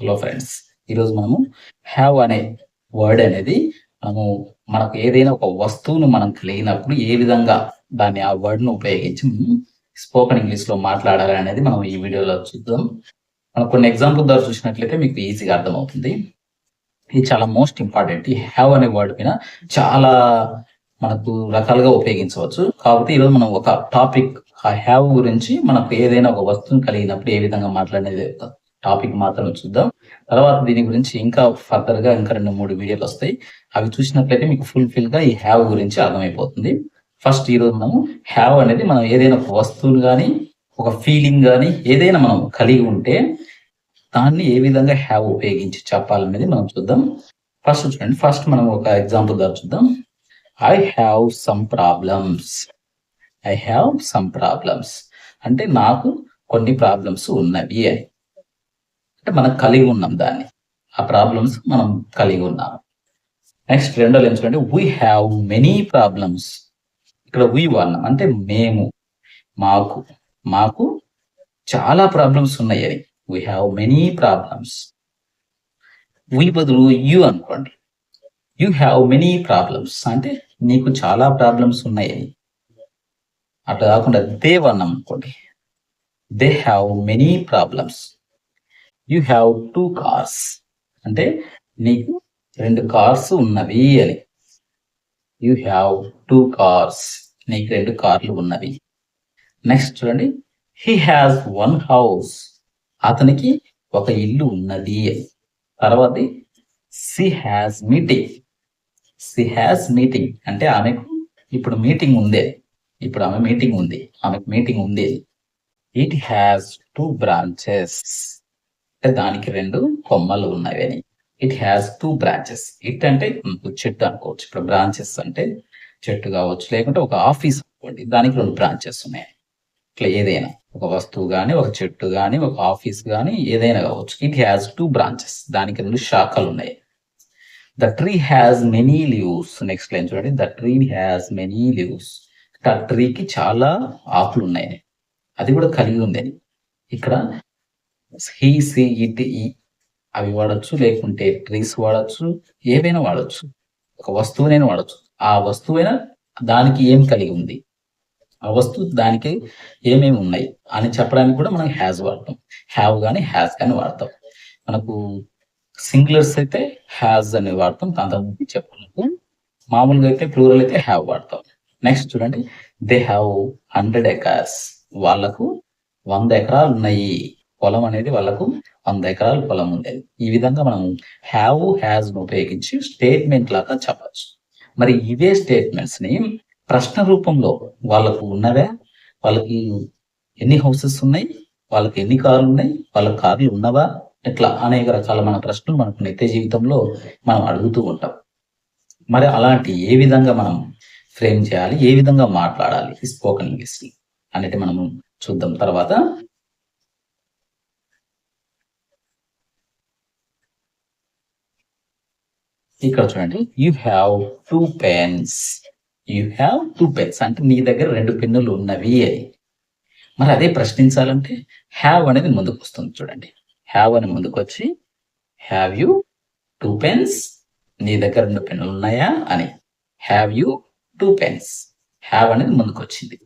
Hello friends ఈరోజు మనము have అనే వర్డ్ అనేది మనము మనకు ఏదైనా ఒక వస్తువును మనం కలిగినప్పుడు ఏ విధంగా దాన్ని ఆ వర్డ్ను ఉపయోగించి స్పోకెన్ ఇంగ్లీష్లో మాట్లాడాలి అనేది మనం ఈ వీడియోలో చూద్దాం. మనం కొన్ని ఎగ్జాంపుల్ ద్వారా చూసినట్లయితే మీకు ఈజీగా అర్థమవుతుంది. ఇది చాలా మోస్ట్ ఇంపార్టెంట్ ఈ హ్యావ్ అనే వర్డ్ పైన చాలా మనకు రకాలుగా ఉపయోగించవచ్చు. కాకపోతే ఈరోజు మనం ఒక టాపిక్ ఆ హ్యావ్ గురించి మనకు ఏదైనా ఒక వస్తువుని కలిగినప్పుడు ఏ విధంగా మాట్లాడేది టాపిక్ మాత్రం చూద్దాం. తర్వాత దీని గురించి ఇంకా ఫర్దర్గా ఇంకా రెండు మూడు వీడియోలు వస్తాయి. అవి చూసినట్లయితే మీకు ఫుల్ఫిల్గా ఈ హ్యావ్ గురించి అర్థమైపోతుంది. ఫస్ట్ ఈ రోజు మనం హ్యావ్ అనేది మనం ఏదైనా ఒక వస్తువును కానీ ఒక ఫీలింగ్ కానీ ఏదైనా మనం కలిగి ఉంటే దాన్ని ఏ విధంగా హ్యావ్ ఉపయోగించి చెప్పాలనేది మనం చూద్దాం. ఫస్ట్ చూడండి. ఫస్ట్ మనం ఒక ఎగ్జాంపుల్ ద్వారా చూద్దాం. I have some problems. I have some problems. అంటే నాకు కొన్ని ప్రాబ్లమ్స్ ఉన్నవి అని అంటే మనం కలిగి ఉన్నాం దాన్ని. ఆ ప్రాబ్లమ్స్ మనం కలిగి ఉన్నాం. నెక్స్ట్ రెండో లైన్ చూడండి? వీ హ్యావ్ మెనీ ప్రాబ్లమ్స్ ఇక్కడ వీ వాళ్ళం. అంటే మేము మాకు మాకు చాలా ప్రాబ్లమ్స్ ఉన్నాయి అని we have many problems we బదులు యూ అనుకోండి. యూ హ్యావ్ మెనీ ప్రాబ్లమ్స్ అంటే నీకు చాలా ప్రాబ్లమ్స్ ఉన్నాయి అట్లా కాకుండా దే వన్ అనుకోండి. They have many problems you have two cars అంటే నీకు రెండు కార్స్ ఉన్నవి అని. యూ హ్యావ్ టూ కార్స్ నీకు రెండు కార్లు ఉన్నవి. నెక్స్ట్ చూడండి. హీ హ్యాస్ వన్ హౌస్ అతనికి ఒక ఇల్లు ఉన్నది అని. తర్వాత she has meeting she has meeting అంటే ఆమెకు ఇప్పుడు మీటింగ్ ఉంది. ఇప్పుడు ఆమె మీటింగ్ ఉంది. ఆమెకు మీటింగ్ ఉంది. ఇట్ హ్యాస్ టూ బ్రాంచెస్ దానికి రెండు కొమ్మలు ఉన్నవి అని. It has two branches it అంటే చెట్టు అనుకోవచ్చు. ఇప్పుడు బ్రాంచెస్ అంటే చెట్టు కావచ్చు లేకుంటే ఒక ఆఫీస్ అనుకోండి. దానికి రెండు బ్రాంచెస్ ఉన్నాయి. ఇట్లా ఏదైనా ఒక వస్తువు కానీ ఒక చెట్టు కానీ ఒక ఆఫీస్ కానీ ఏదైనా కావచ్చు. ఇట్ హ్యాస్ టూ బ్రాంచెస్ దానికి రెండు శాఖలు ఉన్నాయి. The tree has many leaves next line చూడండి. The tree has many leaves ఆ ట్రీకి చాలా ఆకులు ఉన్నాయి. అది కూడా కలిగి ఉంది. ఇక్కడ హీ సి ఇట్ ఈ అవి వాడచ్చు లేకుంటే ట్రీస్ వాడచ్చు ఏవైనా వాడచ్చు. ఒక వస్తువునైనా వాడచ్చు. ఆ వస్తువైనా దానికి ఏం కలిగి ఉంది? ఆ వస్తువు దానికి ఏమేమి ఉన్నాయి? అని చెప్పడానికి కూడా మనం హ్యాజ్ వాడతాం. హ్యావ్ కానీ హ్యాస్ కానీ వాడతాం. మనకు సింగులర్స్ అయితే హ్యాజ్ అని వాడతాం. దాని చెప్పడానికి మామూలుగా అయితే ప్లూరల్ అయితే హ్యావ్ వాడతాం. నెక్స్ట్ చూడండి. దే హ్యావ్ హండ్రెడ్ ఎకర్స్ వాళ్ళకు వంద ఎకరాలు ఉన్నాయి పొలం అనేది వాళ్ళకు వంద ఎకరాలు పొలం ఉండేది. ఈ విధంగా మనం హ్యావ్ హ్యాజ్ ఉపయోగించి స్టేట్మెంట్ లాగా చెప్పచ్చు. మరి ఇవే స్టేట్మెంట్స్ని ప్రశ్న రూపంలో వాళ్ళకు ఉన్నవే వాళ్ళకి ఎన్ని హౌసెస్ ఉన్నాయి వాళ్ళకి ఎన్ని కార్లు ఉన్నాయి వాళ్ళ కార్లు ఉన్నవా ఇట్లా అనేక రకాల మన ప్రశ్నలు మనకు నిత్య జీవితంలో మనం అడుగుతూ ఉంటాం. మరి అలాంటి ఏ విధంగా మనం ఫ్రేమ్ చేయాలి ఏ విధంగా మాట్లాడాలి స్పోకెన్ ఇంగ్లీష్ అనేది మనం చూద్దాం. తర్వాత ఇక్కడ చూడండి. You have two pens you have two pens అంటే నీ దగ్గర రెండు పెన్నులు ఉన్నవి. అని మరి అదే ప్రశ్నించాలంటే హ్యావ్ అనేది ముందుకు వస్తుంది చూడండి. హ్యావ్ అని ముందుకు వచ్చి హ్యావ్ యూ టూ పెన్స్ నీ దగ్గర రెండు పెన్నులు ఉన్నాయా అని. Have you two pens have అనేది ముందుకు వచ్చింది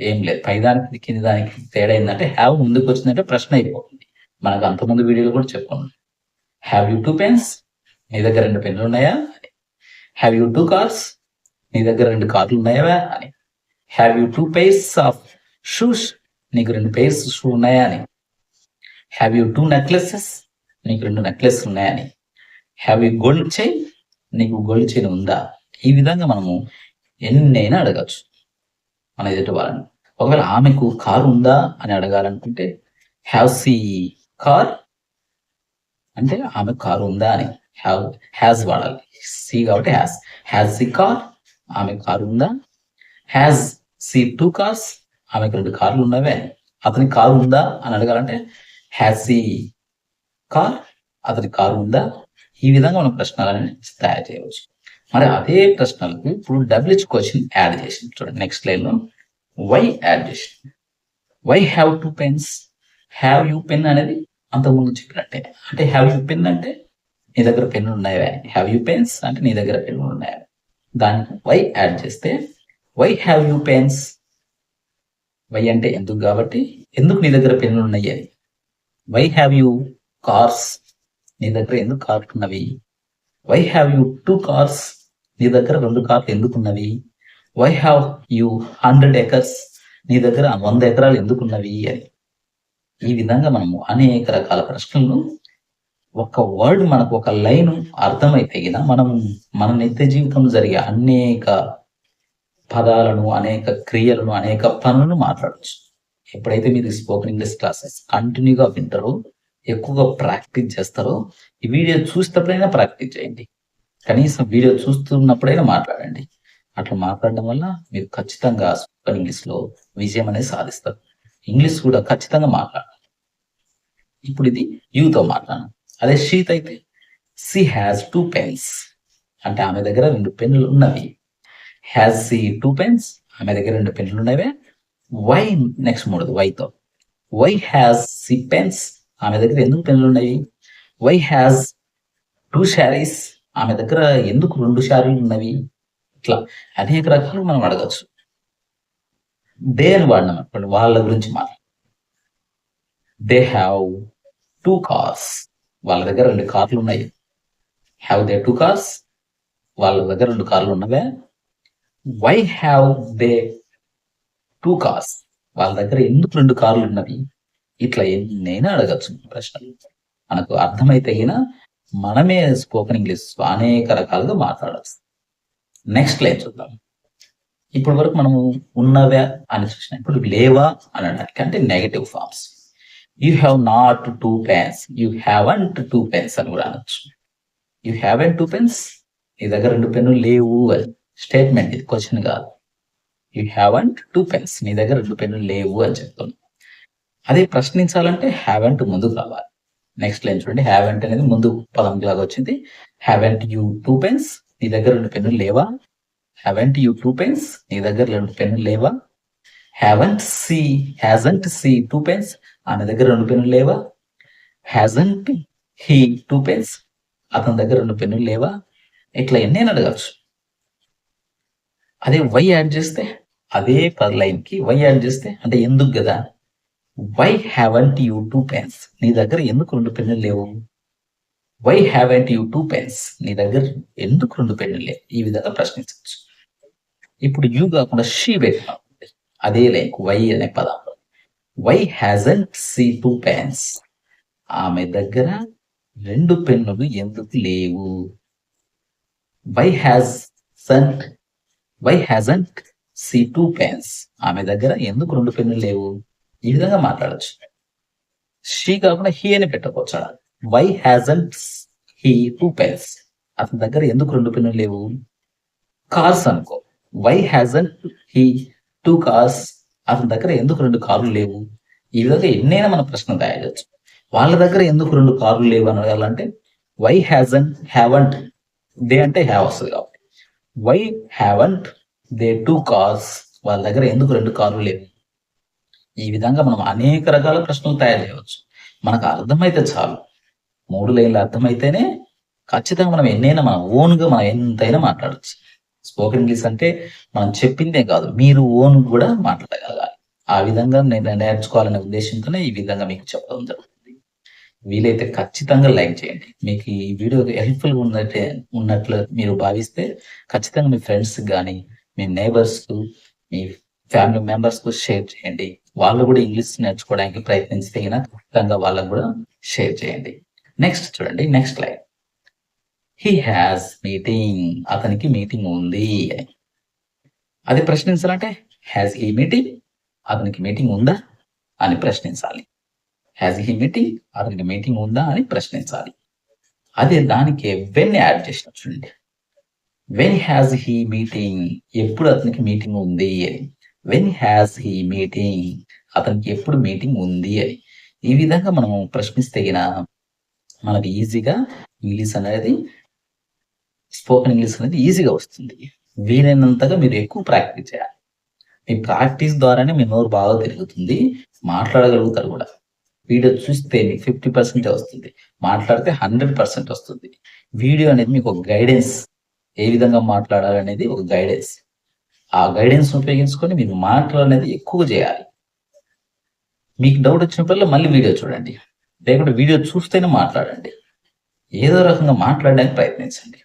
ఏం లేదు. పైదానికి కింద దానికి తేడా ఏంటంటే హ్యావ్ ముందుకు వచ్చిందంటే ప్రశ్న అయిపోతుంది. మనకు అంతకుముందు వీడియోలు కూడా చెప్పుకున్నాం. హ్యావ్ యూ టూ పెన్స్ నీ దగ్గర రెండు పెన్నులు ఉన్నాయా? హ్యావ్ యూ టూ కార్స్ నీ దగ్గర రెండు కార్లు ఉన్నాయా? అని have you two pairs of shoes నీకు రెండు పేర్స్ షూ ఉన్నాయా అని. హ్యావ్ యూ టూ నెక్లెసెస్ నీకు రెండు నెక్లెస్ ఉన్నాయని హ్యావ్ యూ గోల్డ్ చైన్ నీకు గోల్డ్ చైన్ ఉందా? ఈ విధంగా మనము ఎన్నైనా అడగచ్చు. మన ఎదుటి వాళ్ళని. ఒకవేళ ఆమెకు కారు ఉందా అని అడగాలనుకుంటే హ్యావ్ సీ కార్ అంటే ఆమె కారు ఉందా అని. హ్యావ్ హ్యాజ్ వాడాలి సి కాబట్టి హ్యాస్ హ్యాజ్ సి కార్ ఆమె కారు ఉందా? హ్యాజ్ సి టూ కార్స్ ఆమెకు రెండు కార్లు ఉన్నవే. అతని కారు ఉందా అని అడగాలంటే హ్యాజ్ సి కార్ అతని కారు ఉందా? ఈ విధంగా మనం ప్రశ్నలని తయారు చేయవచ్చు. మరి అదే ప్రశ్నలకు ఇప్పుడు డబ్ల్యూహెచ్ క్వశ్చన్ యాడ్ చేసింది. చూడండి నెక్స్ట్ లైన్లో. వై యాడ్ చేసింది? Why have two pens have you pen అనేది అంతకుముందు చెప్పినట్టే. అంటే హ్యావ్ యూ పెన్ అంటే నీ దగ్గర పెన్నులు ఉన్నాయా? హ్యావ్ యూ పెన్స్ అంటే నీ దగ్గర పెన్నులు ఉన్నాయా? దాన్ని వై యాడ్ చేస్తే why have you pens why అంటే ఎందుకు కాబట్టి ఎందుకు నీ దగ్గర పెన్నులు ఉన్నాయి అని. వై హ్యావ్ యూ కార్స్ నీ దగ్గర ఎందుకు కార్లు ఉన్నవి? Why have you two cars నీ దగ్గర రెండు కార్లు ఎందుకున్నవి why have you hundred acres నీ దగ్గర వంద ఎకరాలు ఎందుకున్నవి అని. ఈ విధంగా మనము అనేక రకాల ప్రశ్నలను ఒక వర్డ్ మనకు ఒక లైన్ అర్థమైతే కదా మనం మన నిత్య జీవితంలో జరిగే అనేక పదాలను అనేక క్రియలను అనేక పనులను మాట్లాడచ్చు. ఎప్పుడైతే మీరు స్పోకెన్ ఇంగ్లీష్ క్లాసెస్ కంటిన్యూగా వింటారో ఎక్కువగా ప్రాక్టీస్ చేస్తారో ఈ వీడియో చూసేటప్పుడైనా ప్రాక్టీస్ చేయండి. కనీసం వీడియో చూస్తున్నప్పుడైనా మాట్లాడండి. అట్లా మాట్లాడడం వల్ల మీరు ఖచ్చితంగా స్పోకెన్ ఇంగ్లీష్లో విజయం అనేది సాధిస్తారు. ఇంగ్లీష్ కూడా ఖచ్చితంగా మాట్లాడాలి. ఇప్పుడు ఇది యూతో మాట్లాడాను అదే షీత్ అయితే సి హ్యాస్ టూ పెన్స్ అంటే ఆమె దగ్గర రెండు పెన్నులు ఉన్నవి. హ్యాస్ సి టూ పెన్స్ ఆమె దగ్గర రెండు పెన్నులు ఉన్నవే. వై నెక్స్ట్ మూడదు వైతో వై హ్యాస్ సి పెన్స్ ఆమె దగ్గర ఎందుకు పెన్నులు ఉన్నాయి వై హ్యాస్ టూ శారీస్ ఆమె దగ్గర ఎందుకు రెండు శారీలు ఉన్నవి? ఇట్లా అనేక రకాలు మనం అడగచ్చు. దే అని వాడినాం అనుకోండి వాళ్ళ గురించి మాట్లాడు. దే హ్యావ్ టూ కార్స్ వాళ్ళ దగ్గర రెండు కార్లు ఉన్నాయి. హ్యావ్ దే టూ కార్స్ వాళ్ళ దగ్గర రెండు కార్లు ఉన్నవే. Why have they two cars వాళ్ళ దగ్గర ఎందుకు రెండు కార్లు ఉన్నవి? ఇట్లా ఎన్నైనా అడగచ్చు ప్రశ్నలు. మనకు అర్థమైతే అయినా మనమే స్పోకెన్ ఇంగ్లీష్ అనేక రకాలుగా మాట్లాడచ్చు. నెక్స్ట్ లైన్ చూద్దాం. ఇప్పటి వరకు మనము ఉన్నవే అని చూసిన ఇప్పుడు లేవా అని అనడానికి అంటే negative forms you have not two pens you haven't two pens అని కూడా అనొచ్చు. యూ హ్యావెంట్ టూ పెన్స్ నీ దగ్గర రెండు పెన్నులు లేవు అని. స్టేట్మెంట్ ఇది క్వశ్చన్ కాదు. యూ హ్యావంట్ టూ పెన్స్ నీ దగ్గర రెండు పెన్నులు లేవు అని చెప్తున్నాను అదే ప్రశ్నించాలంటే హ్యావెంట్ ముందు కావాలి. నెక్స్ట్ లైన్ చూడండి. హ్యావెంట్ అనేది ముందు పదం లాగా వచ్చింది. హ్యావెంట్ యూ టూ పెన్స్ నీ దగ్గర రెండు పెన్నులు లేవా? హ్యావెంట్ యూ టూ పెన్స్ నీ దగ్గర రెండు పెన్నులు లేవా? Haven't she hasn't she two pens ఆమె దగ్గర రెండు పెన్నులు లేవా? హ్యాజంట్ హీ టూ పెన్స్ అతని దగ్గర రెండు పెన్నులు లేవా? ఇట్లా ఎన్నైనా అడగచ్చు. అదే వై యాడ్ చేస్తే అదే పర్ లైన్కి వై యాడ్ చేస్తే అంటే ఎందుకు కదా? Why haven't you two pens నీ దగ్గర ఎందుకు రెండు పెన్నులు లేవు? Why haven't you two pens నీ దగ్గర ఎందుకు రెండు పెన్నులు లేవు? ఈ విధంగా ప్రశ్నించవచ్చు. ఇప్పుడు యూ కాకుండా షీ పెట్టినాం అదే లైక్ వై అనే పదంలో. Why hasn't she two pens ఆమె దగ్గర రెండు పెన్నులు ఎందుకు లేవు? Why hasn't why hasn't she two pens ఆమె దగ్గర ఎందుకు రెండు పెన్నులు లేవు? ఈ విధంగా మాట్లాడచ్చు. షీ కాకుండా హీ అని పెట్టకపోవచ్చు why hasn't he two pens అతని దగ్గర ఎందుకు రెండు పెన్నులు లేవు? కార్స్ అనుకో. Why hasn't he two cars అతని దగ్గర ఎందుకు రెండు కార్లు లేవు? ఈ విధంగా ఎన్నైనా మన ప్రశ్న తయారచ్చు వాళ్ళ దగ్గర ఎందుకు రెండు కార్లు లేవు అని అడగాలంటే వై హ్యాజన్ హ్యావంట్ దే అంటే హ్యావ్ వస్తుంది కాబట్టి. Why haven't they two cars వాళ్ళ దగ్గర ఎందుకు రెండు కార్లు లేవు? ఈ విధంగా మనం అనేక రకాల ప్రశ్నలు తయారు చేయవచ్చు. మనకు అర్థమైతే చాలు. మూడు లైన్లు అర్థమైతేనే ఖచ్చితంగా మనం ఎన్నైనా మన ఓన్గా మనం ఎంతైనా మాట్లాడచ్చు. స్పోకెన్ ఇంగ్లీష్ అంటే మనం చెప్పిందే కాదు. మీరు ఓన్ కూడా మాట్లాడగలగాలి. ఆ విధంగా నేను నేర్చుకోవాలనే ఉద్దేశంతోనే ఈ విధంగా మీకు చెప్పడం జరుగుతుంది. వీలైతే ఖచ్చితంగా లైక్ చేయండి. మీకు ఈ వీడియో హెల్ప్ఫుల్గా ఉన్నట్టే ఉన్నట్లు మీరు భావిస్తే ఖచ్చితంగా మీ ఫ్రెండ్స్ కానీ మీ నేబర్స్కు మీ ఫ్యామిలీ మెంబర్స్కు షేర్ చేయండి. వాళ్ళు కూడా ఇంగ్లీష్ నేర్చుకోవడానికి ప్రయత్నిస్తే గిన ఖచ్చితంగా వాళ్ళకు కూడా షేర్ చేయండి. నెక్స్ట్ చూడండి. Next line he has meeting అతనికి మీటింగ్ ఉంది. అని అది ప్రశ్నించాలంటే హ్యాస్ హీ మీటింగ్ అతనికి మీటింగ్ ఉందా? అని ప్రశ్నించాలి. హ్యాస్ హీ మీటింగ్ అతనికి మీటింగ్ ఉందా? అని ప్రశ్నించాలి. అదే దానికి వెన్ యాడ్ చేసిన చూడండి. వెన్ హ్యాస్ హీ మీటింగ్ ఎప్పుడు అతనికి మీటింగ్ ఉంది? అని వెన్ హ్యాస్ హీ మీటింగ్ అతనికి ఎప్పుడు మీటింగ్ ఉంది? అని ఈ విధంగా మనం ప్రశ్నిస్తే మనకి ఈజీగా ఇంగ్లీష్ అనేది స్పోకెన్ ఇంగ్లీష్ అనేది ఈజీగా వస్తుంది. వీలైనంతగా మీరు ఎక్కువ ప్రాక్టీస్ చేయాలి. మీ ప్రాక్టీస్ ద్వారానే మీ నోరు బాగా పెరుగుతుంది మాట్లాడగలుగుతారు కూడా. వీడియో చూస్తే మీకు ఫిఫ్టీ పర్సెంటే వస్తుంది. మాట్లాడితే హండ్రెడ్ పర్సెంట్ వస్తుంది. వీడియో అనేది మీకు ఒక గైడెన్స్. ఏ విధంగా మాట్లాడాలనేది ఒక గైడెన్స్. ఆ గైడెన్స్ ఉపయోగించుకొని మీరు మాట్లాడనేది ఎక్కువ చేయాలి. మీకు డౌట్ వచ్చినప్పుడల్లా మళ్ళీ వీడియో చూడండి. లేకుంటే వీడియో చూస్తేనే మాట్లాడండి. ఏదో రకంగా మాట్లాడడానికి ప్రయత్నించండి.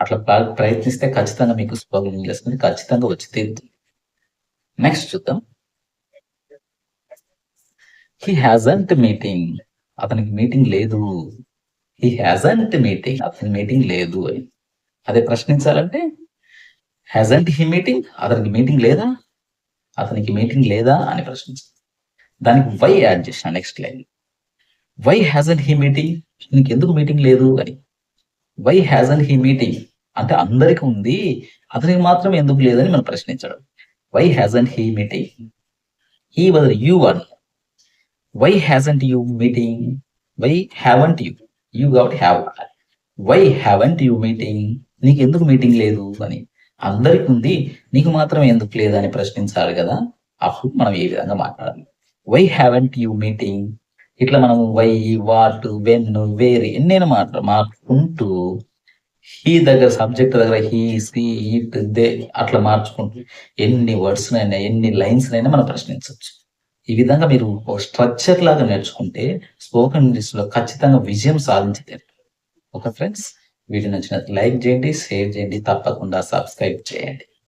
అట్లా ప్రయత్నిస్తే ఖచ్చితంగా మీకు స్పోకెన్ చేస్తుంది. ఖచ్చితంగా వచ్చి తీరుతుంది. నెక్స్ట్ చూద్దాం. హీ హ్యాజంట్ మీటింగ్ అతనికి మీటింగ్ లేదు. హీ హ్యాజంట్ మీటింగ్ అతని మీటింగ్ లేదు అని. అదే ప్రశ్నించాలంటే హ్యాజంట్ హీ మీటింగ్ అతనికి మీటింగ్ లేదా? అతనికి మీటింగ్ లేదా అని ప్రశ్నించాలి. దానికి వై యాడ్ చేసిన next line why hasn't he meeting నీకు ఎందుకు మీటింగ్ లేదు అని. వై హ్యాజన్ హీ మీటింగ్ అంటే అందరికి ఉంది అతనికి మాత్రం ఎందుకు లేదని మనం ప్రశ్నించడం. Why hasn't he meeting he బదులు you one why hasn't you meeting why haven't you you got have why haven't you meeting నీకు ఎందుకు మీటింగ్ లేదు అని. అందరికి ఉంది నీకు మాత్రం ఎందుకు లేదు అని ప్రశ్నించాలి కదా. అప్పుడు మనం ఏ విధంగా మాట్లాడాలి? వై హ్యావంట్ యూ మీటింగ్ ఇట్లా మనం వై వాట్ వెన్ వేర్ ఎన్నైనా మాట మార్చుకుంటూ హీ దగ్గర సబ్జెక్ట్ దగ్గర హీ సీ ఇట్ దే అట్లా మార్చుకుంటూ ఎన్ని వర్డ్స్ అయినా ఎన్ని లైన్స్ అయినా మనం ప్రశ్నించవచ్చు ఈ విధంగా మీరు స్ట్రక్చర్ లాగా నేర్చుకుంటే స్పోకెన్ ఇంగ్లీష్లో ఖచ్చితంగా విజయం సాధించలేరు ఓకే ఫ్రెండ్స్ వీడియో నచ్చిన లైక్ చేయండి షేర్ చేయండి తప్పకుండా సబ్స్క్రైబ్ చేయండి.